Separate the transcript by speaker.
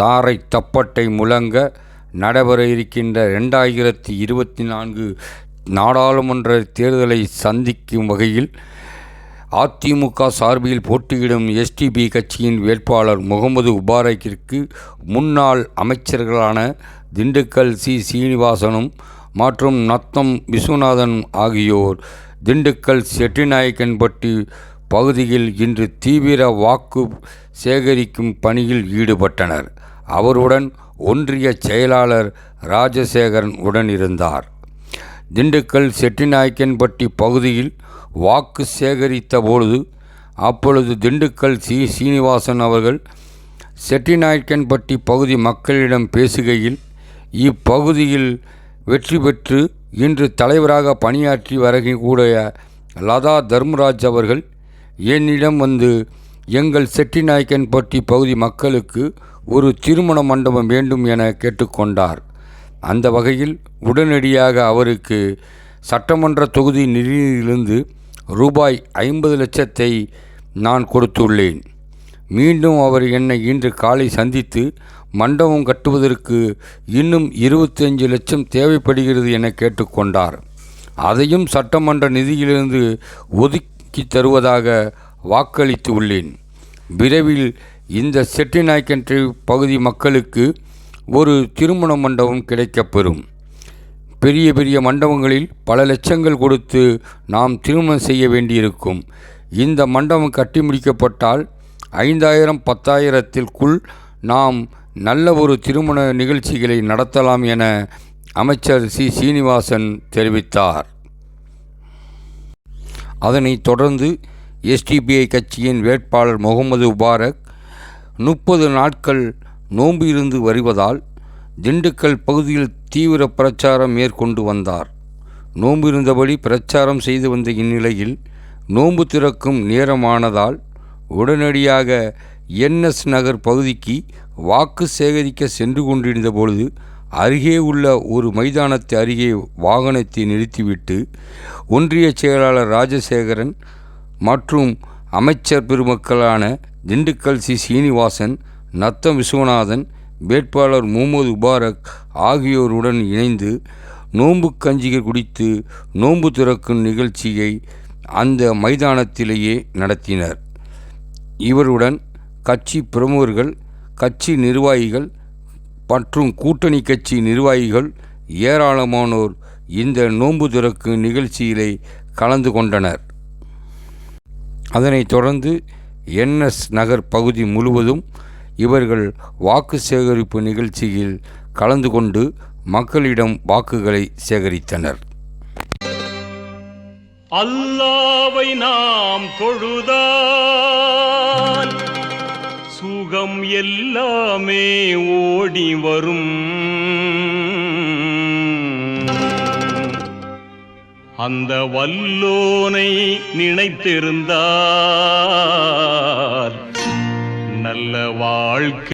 Speaker 1: தாரை தப்பட்டை முழங்க நடைபெற இருக்கின்ற ரெண்டாயிரத்தி இருபத்தி நான்கு நாடாளுமன்ற தேர்தலை சந்திக்கும் வகையில் அதிமுக சார்பில் போட்டியிடும் எஸ்டிபி கட்சியின் வேட்பாளர் முகமது உபாரக்கிற்கு முன்னாள் அமைச்சர்களான திண்டுக்கல் சி. சீனிவாசனும் மற்றும் நத்தம் விஸ்வநாதன் ஆகியோர் திண்டுக்கல் செட்டிநாயக்கன்பட்டி பகுதியில் இன்று தீவிர வாக்கு சேகரிக்கும் பணியில் ஈடுபட்டனர். அவருடன் ஒன்றிய செயலாளர் ராஜசேகரன் உடன் இருந்தார். திண்டுக்கல் செட்டிநாயக்கன்பட்டி பகுதியில் வாக்கு சேகரித்த பொழுது அப்பொழுது திண்டுக்கல் சி. சீனிவாசன் அவர்கள் செட்டிநாயக்கன்பட்டி பகுதி மக்களிடம் பேசுகையில் இப்பகுதியில் வெற்றி பெற்று இன்று தலைவராக பணியாற்றி வரக்கூடிய லதா தர்மராஜ் அவர்கள் என்னிடம் வந்து எங்கள் செட்டிநாயக்கன்பட்டி பகுதி மக்களுக்கு ஒரு திருமண மண்டபம் வேண்டும் என கேட்டுக்கொண்டார். அந்த வகையில் உடனடியாக அவருக்கு சட்டமன்ற தொகுதி நிதியிலிருந்து ரூபாய் ஐம்பது லட்சத்தை நான் கொடுத்துள்ளேன். மீண்டும் அவர் என்னை இன்று காலை சந்தித்து மண்டபம் கட்டுவதற்கு இன்னும் இருபத்தஞ்சு லட்சம் தேவைப்படுகிறது என கேட்டுக்கொண்டார். அதையும் சட்டமன்ற நிதியிலிருந்து ஒதுக்கி தருவதாக வாக்களித்து உள்ளேன். விரைவில் இந்த செட்டிநாய்க்கன்று பகுதி மக்களுக்கு ஒரு திருமண மண்டபம் கிடைக்கப்பெறும். பெரிய பெரிய மண்டபங்களில் பல லட்சங்கள் கொடுத்து நாம் திருமணம் செய்ய வேண்டியிருக்கும். இந்த மண்டபம் கட்டி முடிக்கப்பட்டால் ஐந்தாயிரம் பத்தாயிரத்திற்குள் நாம் நல்ல ஒரு திருமண நிகழ்ச்சிகளை நடத்தலாம் என அமைச்சர் சி. சீனிவாசன் தெரிவித்தார். அதனைத் தொடர்ந்து எஸ்டிபிஐ கட்சியின் வேட்பாளர் முகமது முபாரக் முப்பது நாட்கள் நோன்பு இருந்து வருவதால் திண்டுக்கல் பகுதியில் தீவிர பிரச்சாரம் மேற்கொண்டு வந்தார். நோன்பு இருந்தபடி பிரச்சாரம் செய்து வந்த இந்நிலையில் நோன்பு திறக்கும் நேரமானதால் உடனடியாக என்எஸ் நகர் பகுதிக்கு வாக்கு சேகரிக்க சென்று கொண்டிருந்த பொழுது அருகே உள்ள ஒரு மைதானத்தை அருகே வாகனத்தை நிறுத்திவிட்டு ஒன்றிய செயலாளர் ராஜசேகரன் மற்றும் அமைச்சர் பெருமக்களான திண்டுக்கல் சி. சீனிவாசன் நத்தம் விஸ்வநாதன் வேட்பாளர் முகமது முபாரக் ஆகியோருடன் இணைந்து நோன்பு கஞ்சிகள் குடித்து நோன்பு திறக்கும் நிகழ்ச்சியை அந்த மைதானத்திலேயே நடத்தினர். இவருடன் கட்சி பிரமுகர்கள் கட்சி நிர்வாகிகள் மற்றும் கூட்டணி கட்சி நிர்வாகிகள் ஏராளமானோர் இந்த நோன்பு திறக்கும் நிகழ்ச்சியிலே கலந்து கொண்டனர். அதனைத் தொடர்ந்து என்எஸ் நகர் பகுதி முழுவதும் இவர்கள் வாக்கு சேகரிப்பு நிகழ்ச்சியில் கலந்து கொண்டு மக்களிடம் வாக்குகளை சேகரித்தனர்.
Speaker 2: அல்லாவை நாம் தொழுதால் சுகம் எல்லாமே ஓடி வரும். அந்த வல்லோனை நினைத்திருந்தார். நல்ல வாழ்க்கை